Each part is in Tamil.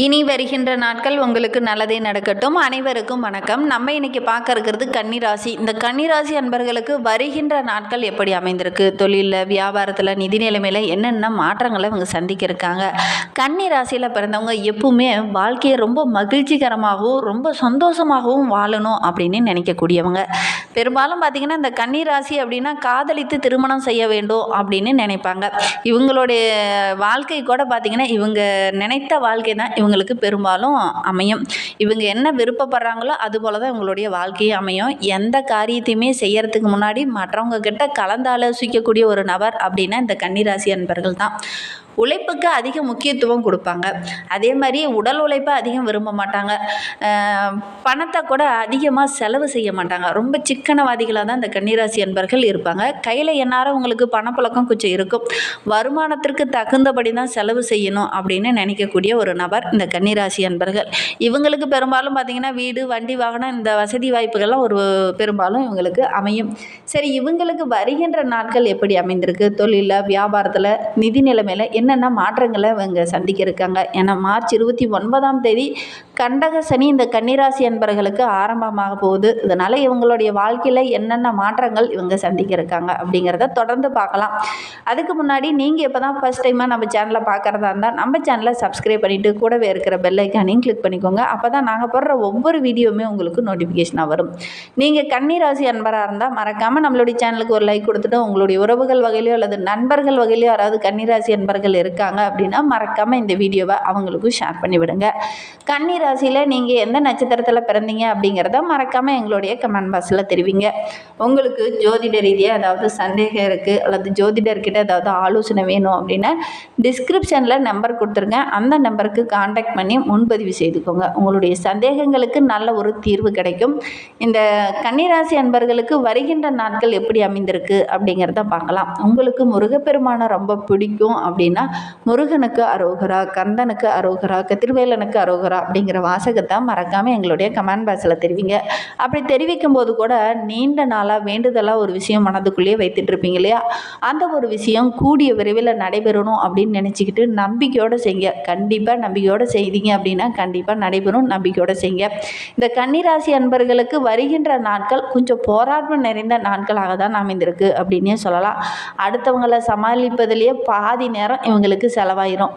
இனி வருகின்ற நாட்கள் உங்களுக்கு நல்லதே நடக்கட்டும். அனைவருக்கும் வணக்கம். நம்ம இன்னைக்கு பார்க்க இருக்கிறது கன்னிராசி. இந்த கன்னிராசி அன்பர்களுக்கு வருகின்ற நாட்கள் எப்படி அமைந்திருக்கு? தொழிலில் வியாபாரத்தில் நிதி நிலைமையில் என்னென்ன மாற்றங்களை இவங்க சந்திக்க இருக்காங்க கன்னிராசியில் பிறந்தவங்க எப்பவுமே வாழ்க்கையை ரொம்ப மகிழ்ச்சிகரமாகவும் ரொம்ப சந்தோஷமாகவும் வாழணும் அப்படின்னு நினைக்கக்கூடியவங்க. பெரும்பாலும் பார்த்திங்கன்னா இந்த கன்னிராசி அப்படின்னா காதலித்து திருமணம் செய்ய வேண்டும் அப்படின்னு நினைப்பாங்க. இவங்களுடைய வாழ்க்கை கூட பார்த்திங்கன்னா இவங்க நினைத்த வாழ்க்கை தான் இவங்களுக்கு பெரும்பாலும் அமையும். இவங்க என்ன விருப்பப்படுறாங்களோ அது போல தான் இவங்களுடைய வாழ்க்கையும் அமையும். எந்த காரியத்தையுமே செய்யறதுக்கு முன்னாடி மற்றவங்க கிட்ட கலந்து ஆலோசிக்கக்கூடிய ஒரு நபர் அப்படின்னா இந்த கன்னிராசி அன்பர்கள் தான் உழைப்புக்கு அதிக முக்கியத்துவம் கொடுப்பாங்க. அதே மாதிரி உடல் உழைப்பை அதிகம் விரும்ப மாட்டாங்க. பணத்தை கூட அதிகமாக செலவு செய்ய மாட்டாங்க. ரொம்ப சிக்கனவாதிகளாக தான் இந்த கன்னிராசி அன்பர்கள் இருப்பாங்க. கையில் எந்நேரம் உங்களுக்கு பணப்பழக்கம் கொஞ்சம் இருக்கும். வருமானத்திற்கு தகுந்தபடி தான் செலவு செய்யணும் அப்படின்னு நினைக்கக்கூடிய ஒரு நபர் இந்த கன்னிராசி அன்பர்கள். இவங்களுக்கு பெரும்பாலும் பார்த்திங்கன்னா வீடு வண்டி வாகனம் இந்த வசதி வாய்ப்புகள்லாம் ஒரு பெரும்பாலும் இவங்களுக்கு அமையும். சரி இவங்களுக்கு வருகின்ற நாட்கள் எப்படி அமைந்திருக்கு? தொழிலில் வியாபாரத்தில் நிதி நிலைமையில் என்னென்ன மாற்றங்களை இவங்க சந்திக்க இருக்காங்க ஏன்னா மார்ச் இருபத்தி ஒன்பதாம் தேதி கண்டக சனி இந்த கன்னிராசி அன்பர்களுக்கு ஆரம்பமாக போகுது. இதனால் இவங்களுடைய வாழ்க்கையில் என்னென்ன மாற்றங்கள் இவங்க சந்திக்க இருக்காங்க அப்படிங்கிறத தொடர்ந்து பார்க்கலாம். அதுக்கு முன்னாடி நீங்கள் இப்போ தான் ஃபஸ்ட் டைமாக நம்ம சேனலை பார்க்குறதா இருந்தால் நம்ம சேனலை சப்ஸ்கிரைப் பண்ணிவிட்டு கூடவே இருக்கிற பெல் ஐக்கானையும் கிளிக் பண்ணிக்கோங்க. அப்போ தான் நாங்கள் போடுற ஒவ்வொரு வீடியோவுமே உங்களுக்கு நோட்டிஃபிகேஷனாக வரும். நீங்கள் கன்னிராசி அன்பராக இருந்தால் மறக்காமல் நம்மளுடைய சேனலுக்கு ஒரு லைக் கொடுத்துட்டு உங்களுடைய உறவுகள் வகையிலையோ அல்லது நண்பர்கள் வகையிலையோ யாராவது கன்னிராசி அன்பர்கள் இருக்காங்க அப்படின்னா மறக்காமல் இந்த வீடியோவை அவங்களுக்கும் ஷேர் பண்ணி விடுங்க. கன்னி ராசியில் நீங்கள் எந்த நட்சத்திரத்தில் பிறந்தீங்க அப்படிங்கிறத மறக்காமல் எங்களுடைய கமெண்ட் பாக்ஸில் தெரிவிங்க. உங்களுக்கு ஜோதிட ரீதியாக ஏதாவது சந்தேகம் இருக்குது அல்லது ஜோதிடர்கிட்ட ஏதாவது ஆலோசனை வேணும் அப்படின்னா டிஸ்கிரிப்ஷனில் நம்பர் கொடுத்துருங்க. அந்த நம்பருக்கு காண்டாக்ட் பண்ணி முன்பதிவு செய்துக்கோங்க. உங்களுடைய சந்தேகங்களுக்கு நல்ல ஒரு தீர்வு கிடைக்கும். இந்த கன்னிராசி அன்பர்களுக்கு வருகின்ற நாட்கள் எப்படி அமைந்திருக்கு அப்படிங்கிறத பார்க்கலாம். உங்களுக்கு முருகப்பெருமானை ரொம்ப பிடிக்கும் அப்படின்னா முருகனுக்கு அரோகரா கந்தனுக்கு அரோகரா கதிர்வேலனுக்கு அரோகரா அப்படிங்கிற வாசகத்தை மறக்காமல் எங்களுடைய கமெண்ட் பாக்ஸில் தெரிவிங்க. அப்படி தெரிவிக்கும் போது கூட நீண்ட நாளாக வேண்டுதலாக ஒரு விஷயம் மனதுக்குள்ளேயே வைத்துட்டு இருப்பீங்க இல்லையா? அந்த ஒரு விஷயம் கூடிய விரைவில் நடைபெறணும் அப்படின்னு நினச்சிக்கிட்டு நம்பிக்கையோடு செய்யுங்க. கண்டிப்பாக நம்பிக்கையோடு செய்தீங்க அப்படின்னா கண்டிப்பாக நடைபெறும். நம்பிக்கையோடு செய்யுங்க. இந்த கன்னிராசி அன்பர்களுக்கு வருகின்ற நாட்கள் கொஞ்சம் போராட்டம் நிறைந்த நாட்களாக தான் அமைந்திருக்கு அப்படின்னே சொல்லலாம். அடுத்தவங்களை சமாளிப்பதிலேயே பாதி நேரம் இவங்களுக்கு செலவாயிரும்.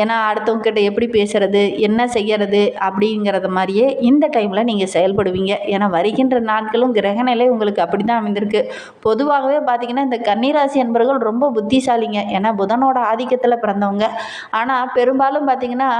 ஏன்னா அடுத்தவங்க கிட்ட எப்படி பேசுறது என்ன செய்யறது அப்படிங்கிறத மாதிரியே இந்த டைமில் நீங்கள் செயல்படுவீங்க. ஏன்னா வருகின்ற நாட்களும் கிரகநிலை உங்களுக்கு அப்படி தான் அமைந்திருக்கு. பொதுவாகவே பார்த்திங்கன்னா இந்த கன்னிராசி என்பவர்கள் ரொம்ப புத்திசாலிங்க. ஏன்னா புதனோட ஆதிக்கத்தில் பிறந்தவங்க. ஆனால் பெரும்பாலும் பார்த்தீங்கன்னா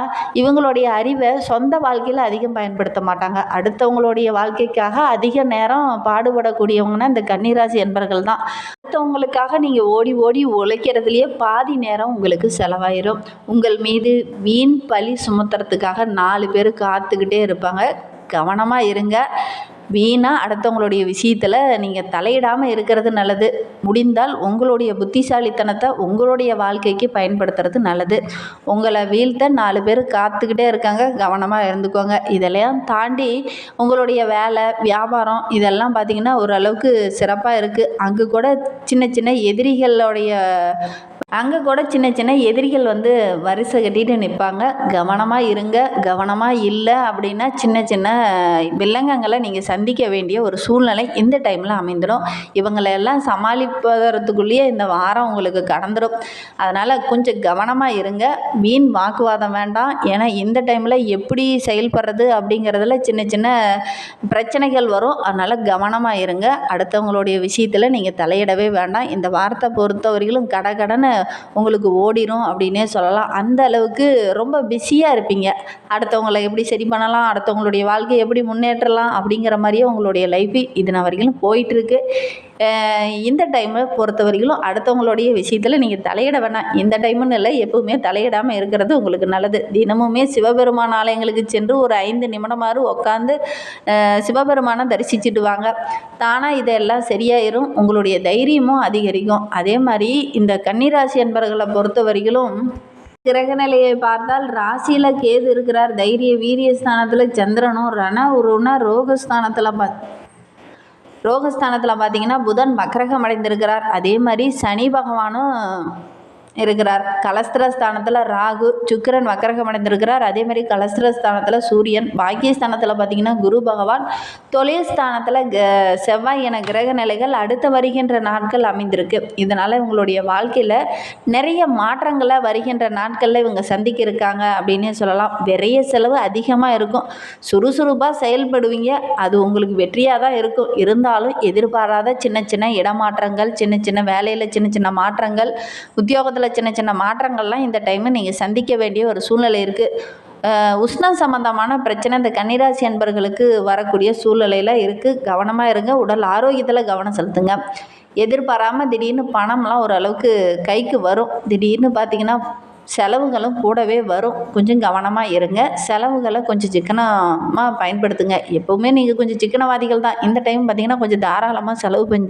இவங்களுடைய அறிவை சொந்த வாழ்க்கையில் அதிகம் பயன்படுத்த மாட்டாங்க. அடுத்தவங்களுடைய வாழ்க்கைக்காக அதிக நேரம் பாடுபடக்கூடியவங்கன்னா இந்த கன்னிராசி என்பர்கள் தான். அடுத்தவங்களுக்காக நீங்கள் ஓடி ஓடி உழைக்கிறதுலையே பாதி நேரம் உங்களுக்கு செலவாயிரும். உங்கள் மீது வீண் பழி சுமத்துறதுக்காக நாலு பேர் காத்துக்கிட்டே இருப்பாங்க. கவனமாக இருங்க. வீணாக அடுத்தவங்களுடைய விஷயத்தில் நீங்கள் தலையிடாமல் இருக்கிறது நல்லது. முடிந்தால் உங்களுடைய புத்திசாலித்தனத்தை உங்களுடைய வாழ்க்கைக்கு பயன்படுத்துறது நல்லது. உங்களை வீழ்த்த நாலு பேர் காத்துக்கிட்டே இருக்காங்க. கவனமாக இருந்துக்கோங்க. இதெல்லாம் தாண்டி உங்களுடைய வேலை வியாபாரம் இதெல்லாம் பார்த்திங்கன்னா ஓரளவுக்கு சிறப்பாக இருக்குது அங்கே கூட சின்ன சின்ன எதிரிகளுடைய அங்கே கூட சின்ன சின்ன எதிரிகள் வந்து வரிசை கட்டிட்டு நிற்பாங்க கவனமாக இருங்க கவனமாக இல்லை அப்படின்னா சின்ன சின்ன வில்லங்கங்களை நீங்கள் சந்திக்க வேண்டிய ஒரு சூழ்நிலை இந்த டைமில் அமைந்துடும். இவங்களை எல்லாம் சமாளிப்பதற்குள்ளேயே இந்த வாரம் உங்களுக்கு கடந்துடும் அதனால் கொஞ்சம் கவனமாக இருங்க. வீண் வாக்குவாதம் வேண்டாம். ஏன்னா இந்த டைமில் எப்படி செயல்படுறது அப்படிங்கிறதுல சின்ன சின்ன பிரச்சனைகள் வரும். அதனால் கவனமாக இருங்க. அடுத்தவங்களுடைய விஷயத்தில் நீங்கள் தலையிடவே வேண்டாம். இந்த வாரத்தை பொறுத்தவரையிலும் கடகடன்னு உங்களுக்கு ஓடிடும் அப்படின்னே சொல்லலாம். அந்த அளவுக்கு ரொம்ப பிஸியாக இருப்பீங்க. அடுத்தவங்களை எப்படி சரி பண்ணலாம்? அடுத்தவங்களுடைய வாழ்க்கையை எப்படி முன்னேற்றலாம்? அப்படிங்கிற மாதிரியே உங்களுடைய லைஃப் இது நான் வரைக்கும் போயிட்டுருக்கு இந்த டைமை பொறுத்த வரைக்கும் அடுத்தவங்களுடைய விஷயத்தில் நீங்கள் தலையிட வேணாம். இந்த டைமுன்னு இல்லை எப்பவுமே தலையிடாமல் இருக்கிறது உங்களுக்கு நல்லது. தினமுமே சிவபெருமான் ஆலயங்களுக்கு சென்று ஒரு ஐந்து நிமிடமாறு உட்காந்து சிவபெருமானை தரிசிச்சுட்டு வாங்க. தானாக இதெல்லாம் சரியாயிரும். உங்களுடைய தைரியமும் அதிகரிக்கும். அதே மாதிரி இந்த கன்னிராசி அன்பர்களை பொறுத்த வரைக்கும் கிரகநிலையை பார்த்தால் ராசியில் கேது இருக்கிறார். தைரிய வீரிய ஸ்தானத்தில் சந்திரனும் ரண உருனா ரோகஸ்தானத்தில் ப ரோகஸ்தானத்தில் பார்த்தீங்கன்னா புதன் வக்ரகம் அடைந்திருக்கிறார். அதே மாதிரி சனி பகவானும் இருக்கிறார். கலஸ்திரஸ்தானத்தில் ராகு சுக்கிரன் வக்கரகம் அடைந்திருக்கிறார் அதே மாதிரி கலஸ்திரஸ்தானத்தில் சூரியன் பாக்கியஸ்தானத்தில் பார்த்தீங்கன்னா குரு பகவான் தொழில் ஸ்தானத்தில் க செவ்வாய் என கிரக நிலைகள் அடுத்து வருகின்ற நாட்கள் அமைந்திருக்கு. இதனால் இவங்களுடைய வாழ்க்கையில் நிறைய மாற்றங்களை வருகின்ற நாட்களில் இவங்க சந்திக்க இருக்காங்க அப்படின்னே சொல்லலாம். நிறைய செலவு அதிகமாக இருக்கும். சுறுசுறுப்பாக செயல்படுவீங்க. அது உங்களுக்கு வெற்றியாக தான் இருக்கும். இருந்தாலும் எதிர்பாராத சின்ன சின்ன இடமாற்றங்கள் சின்ன சின்ன வேலையில் சின்ன சின்ன மாற்றங்கள் உத்தியோகத்தில் சின்ன சின்ன மாற்றங்கள்லாம் இந்த டைமு நீங்கள் சந்திக்க வேண்டிய ஒரு சூழ்நிலை இருக்குது உஷ்ணம் சம்பந்தமான பிரச்சனை இந்த கன்னிராசி அன்பர்களுக்கு வரக்கூடிய சூழ்நிலையில் இருக்குது கவனமாக இருங்க. உடல் ஆரோக்கியத்தில் கவனம் செலுத்துங்க. எதிர்பாராமல் திடீர்னு பணம்லாம் ஓரளவுக்கு கைக்கு வரும். திடீர்னு பார்த்தீங்கன்னா செலவுகளும் கூடவே வரும். கொஞ்சம் கவனமாக இருங்க. செலவுகளை கொஞ்சம் சிக்கனமாக பயன்படுத்துங்க. எப்போவுமே நீங்கள் கொஞ்சம் சிக்கனவாதிகள் தான். இந்த டைம் பார்த்திங்கன்னா கொஞ்சம் தாராளமாக செலவு பண்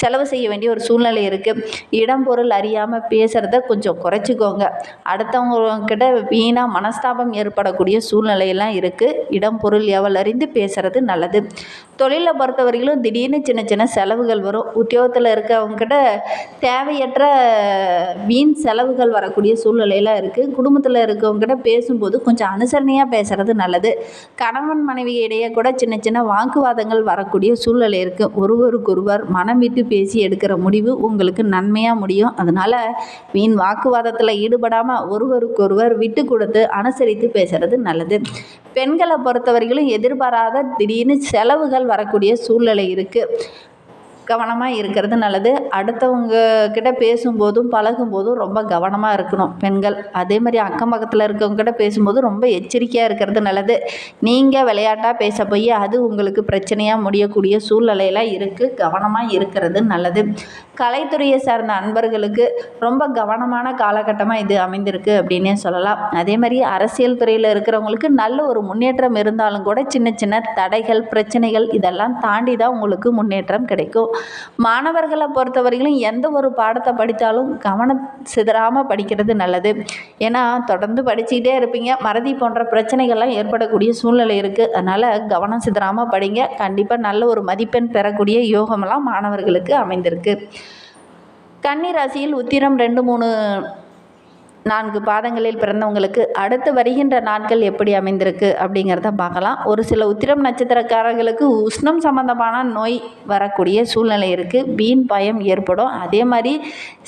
செலவு செய்ய வேண்டிய ஒரு சூழ்நிலை இருக்குது இடம் பொருள் அறியாமல் பேசுகிறத கொஞ்சம் குறைச்சிக்கோங்க. அடுத்தவங்கக்கிட்ட வீணாக மனஸ்தாபம் ஏற்படக்கூடிய சூழ்நிலையெல்லாம் இருக்குது இடம் பொருள் எவள் அறிந்து பேசுகிறது நல்லது. தொழிலை பொறுத்தவரையிலும் திடீர்னு சின்ன சின்ன செலவுகள் வரும். உத்தியோகத்தில் இருக்கவங்ககிட்ட தேவையற்ற வீண் செலவுகள் வரக்கூடிய சூழ்நிலை சூழ்நிலையில் இருக்குது குடும்பத்தில் இருக்கவங்ககிட்ட பேசும்போது கொஞ்சம் அனுசரணையாக பேசுகிறது நல்லது. கணவன் மனைவி இடையே கூட சின்ன சின்ன வாக்குவாதங்கள் வரக்கூடிய சூழ்நிலை இருக்குது ஒருவருக்கொருவர் மனம் விட்டு பேசி எடுக்கிற முடிவு உங்களுக்கு நன்மையாக முடியும். அதனால் வீண் வாக்குவாதத்தில் ஈடுபடாமல் ஒருவருக்கொருவர் விட்டு கொடுத்து அனுசரித்து பேசுகிறது நல்லது. பெண்களை பொறுத்தவரையிலும் எதிர்பாராத திடீர்னு செலவுகள் வரக்கூடிய சூழ்நிலை இருக்குது கவனமாக இருக்கிறது நல்லது. அடுத்தவங்க கிட்ட பேசும்போதும் பழகும்போதும் ரொம்ப கவனமாக இருக்கணும். பெண்கள் அதே மாதிரி அக்கம் பக்கத்தில் இருக்கவங்க கிட்ட பேசும்போது ரொம்ப எச்சரிக்கையாக இருக்கிறது நல்லது. நீங்கள் விளையாட்டாக பேச போய் அது உங்களுக்கு பிரச்சனையாக முடியக்கூடிய சூழ்நிலையெல்லாம் இருக்குது கவனமாக இருக்கிறது நல்லது. கலைத்துறையை சார்ந்த அன்பர்களுக்கு ரொம்ப கவனமான காலகட்டமாக இது அமைந்திருக்கு அப்படின்னே சொல்லலாம். அதே மாதிரி அரசியல் துறையில் இருக்கிறவங்களுக்கு நல்ல ஒரு முன்னேற்றம் இருந்தாலும் கூட சின்ன சின்ன தடைகள் பிரச்சனைகள் இதெல்லாம் தாண்டி தான் உங்களுக்கு முன்னேற்றம் கிடைக்கும். மாணவர்களை பொறுத்தவரையிலும் எந்த ஒரு பாடத்தை படித்தாலும் கவனம் சிதறாமல் படிக்கிறது நல்லது. ஏன்னா தொடர்ந்து படிச்சுக்கிட்டே இருப்பீங்க. மறதி போன்ற பிரச்சனைகள்லாம் ஏற்படக்கூடிய சூழ்நிலை இருக்குது அதனால் கவனம் சிதறாமல் படிங்க. கண்டிப்பாக நல்ல ஒரு மதிப்பெண் பெறக்கூடிய யோகமெல்லாம் மாணவர்களுக்கு அமைந்திருக்கு. கன்னி ராசியில் உத்திரம் ரெண்டு மூணு நான்கு பாதங்களில் பிறந்தவங்களுக்கு அடுத்து வருகின்ற நாட்கள் எப்படி அமைந்திருக்கு அப்படிங்கிறத பார்க்கலாம். ஒரு சில உத்திரம் நட்சத்திரக்காரர்களுக்கு உஷ்ணம் சம்பந்தமான நோய் வரக்கூடிய சூழ்நிலை இருக்குது வீண் பயம் ஏற்படும். அதே மாதிரி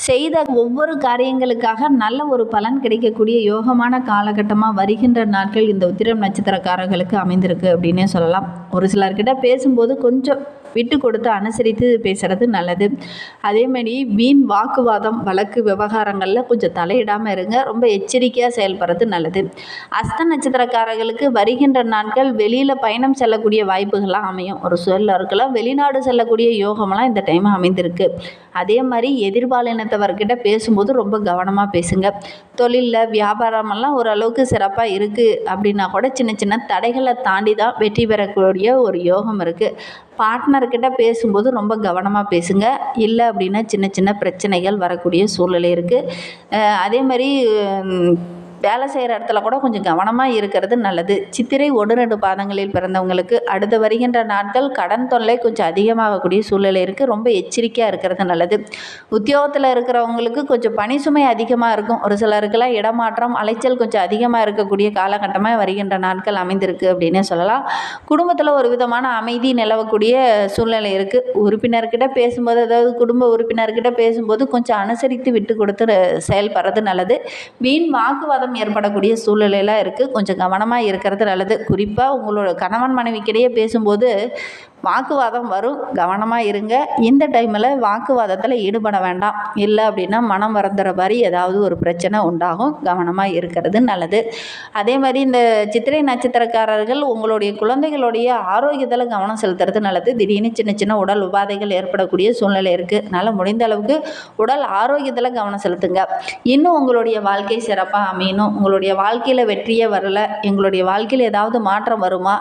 செய்த ஒவ்வொரு காரியங்களுக்காக நல்ல ஒரு பலன் கிடைக்கக்கூடிய யோகமான காலகட்டமாக வருகின்ற நாட்கள் இந்த உத்திரம் நட்சத்திரக்காரர்களுக்கு அமைந்திருக்கு அப்படின்னே சொல்லலாம். ஒரு சிலர்கிட்ட பேசும்போது கொஞ்சம் விட்டு கொடுத்து அனுசரித்து பேசுகிறது நல்லது. அதேமாதிரி வீண் வாக்குவாதம் வழக்கு விவகாரங்களில் கொஞ்சம் தலையிடாமல் இருங்க. ரொம்ப எச்சரிக்கையாக செயல்படுறது நல்லது. அஸ்த நட்சத்திரக்காரர்களுக்கு வருகின்ற நாட்கள் வெளியில் பயணம் செல்லக்கூடிய வாய்ப்புகள்லாம் அமையும். ஒரு சிலருக்கெல்லாம் வெளிநாடு செல்லக்கூடிய யோகமெல்லாம் இந்த டைம் அமைந்திருக்கு. அதே மாதிரி எதிர்பாலினத்தவர்கிட்ட பேசும்போது ரொம்ப கவனமாக பேசுங்க. தொழிலில் வியாபாரமெல்லாம் ஓரளவுக்கு சிறப்பாக இருக்குது அப்படின்னா கூட சின்ன சின்ன தடைகளை தாண்டி தான் வெற்றி பெறக்கூடிய ஒரு யோகம் இருக்குது பார்ட்னர்கிட்ட பேசும்போது ரொம்ப கவனமாக பேசுங்க. இல்லை அப்படின்னா சின்ன சின்ன பிரச்சனைகள் வரக்கூடிய சூழ்நிலை இருக்குது அதே மாதிரி வேலை செய்கிற இடத்துல கூட கொஞ்சம் கவனமாக இருக்கிறது நல்லது. சித்திரை ஒன்று ரெண்டு பாதங்களில் பிறந்தவங்களுக்கு அடுத்து வருகின்ற நாட்கள் கடன் தொல்லை கொஞ்சம் அதிகமாகக்கூடிய சூழ்நிலை இருக்குது ரொம்ப எச்சரிக்கையாக இருக்கிறது நல்லது. உத்தியோகத்தில் இருக்கிறவங்களுக்கு கொஞ்சம் பணி சுமை அதிகமாக இருக்கும். ஒரு சிலருக்கெல்லாம் இடமாற்றம் அலைச்சல் கொஞ்சம் அதிகமாக இருக்கக்கூடிய காலகட்டமாக வருகின்ற நாட்கள் அமைந்திருக்கு அப்படின்னே சொல்லலாம். குடும்பத்தில் ஒரு விதமான அமைதி நிலவக்கூடிய சூழ்நிலை இருக்குது உறுப்பினர்கிட்ட பேசும்போது அதாவது குடும்ப உறுப்பினர்கிட்ட பேசும்போது கொஞ்சம் அனுசரித்து விட்டு கொடுத்து செயல்படுறது நல்லது. வீண் வாக்குவாதம் ஏற்படக்கூடிய சூழ்நிலையெல்லாம் இருக்குது கொஞ்சம் கவனமாக இருக்கிறது நல்லது. குறிப்பாக உங்களோட கணவன் மனைவிக்கிடையே பேசும்போது வாக்குவாதம் வரும். கவனமாக இருங்க. இந்த டைமில் வாக்குவாதத்தில் ஈடுபட வேண்டாம். இல்லை அப்படின்னா மனம் வருந்துற மாதிரி ஏதாவது ஒரு பிரச்சனை உண்டாகும். கவனமாக இருக்கிறது நல்லது. அதே மாதிரி இந்த சித்திரை நட்சத்திரக்காரர்கள் உங்களுடைய குழந்தைகளுடைய ஆரோக்கியத்தில் கவனம் செலுத்துறது நல்லது. திடீர்னு சின்ன சின்ன உடல் உபாதைகள் ஏற்படக்கூடிய சூழ்நிலை இருக்குது அதனால் முடிந்த அளவுக்கு உடல் ஆரோக்கியத்தில் கவனம் செலுத்துங்க. இன்னும் உங்களுடைய வாழ்க்கை சிறப்பாக அமையணும். உங்களுடைய வாழ்க்கையில் வெற்றியே வரல. எங்களுடைய வாழ்க்கையில் ஏதாவது மாற்றம் வருமா?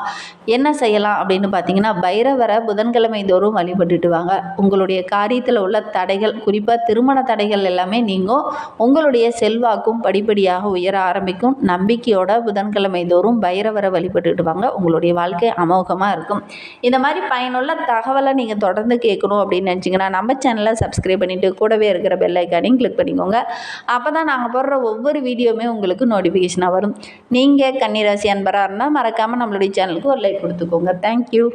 என்ன செய்யலாம் அப்படின்னு பார்த்தீங்கன்னா பைர வர புதன்கிழமை தோறும் வழிபட்டுட்டு வாங்க உங்களுடைய காரியத்தில் உள்ள தடைகள் குறிப்பாக திருமண தடைகள் எல்லாமே நீங்கள் உங்களுடைய செல்வாக்கும் படிப்படியாக உயர ஆரம்பிக்கும். நம்பிக்கையோட புதன்கிழமை தோறும் பைரவரை வழிபட்டுட்டு வாங்க உங்களுடைய வாழ்க்கை அமோகமாக இருக்கும். இந்த மாதிரி பயனுள்ள தகவலை நீங்கள் தொடர்ந்து கேட்கணும் அப்படின்னு நினச்சிங்கன்னா நம்ம சேனலை சப்ஸ்கிரைப் பண்ணிவிட்டு கூடவே இருக்கிற பெல் ஐக்கானையும் கிளிக் பண்ணிக்கோங்க. அப்போ தான் நாங்கள் போடுற ஒவ்வொரு வீடியோவுமே உங்களுக்கு நோட்டிஃபிகேஷனாக வரும். நீங்கள் கன்னிராசி அன்பராக இருந்தால் மறக்காமல் நம்மளுடைய சேனலுக்கு ஒரு லைக் கொடுத்துக்கோங்க. தேங்க்யூ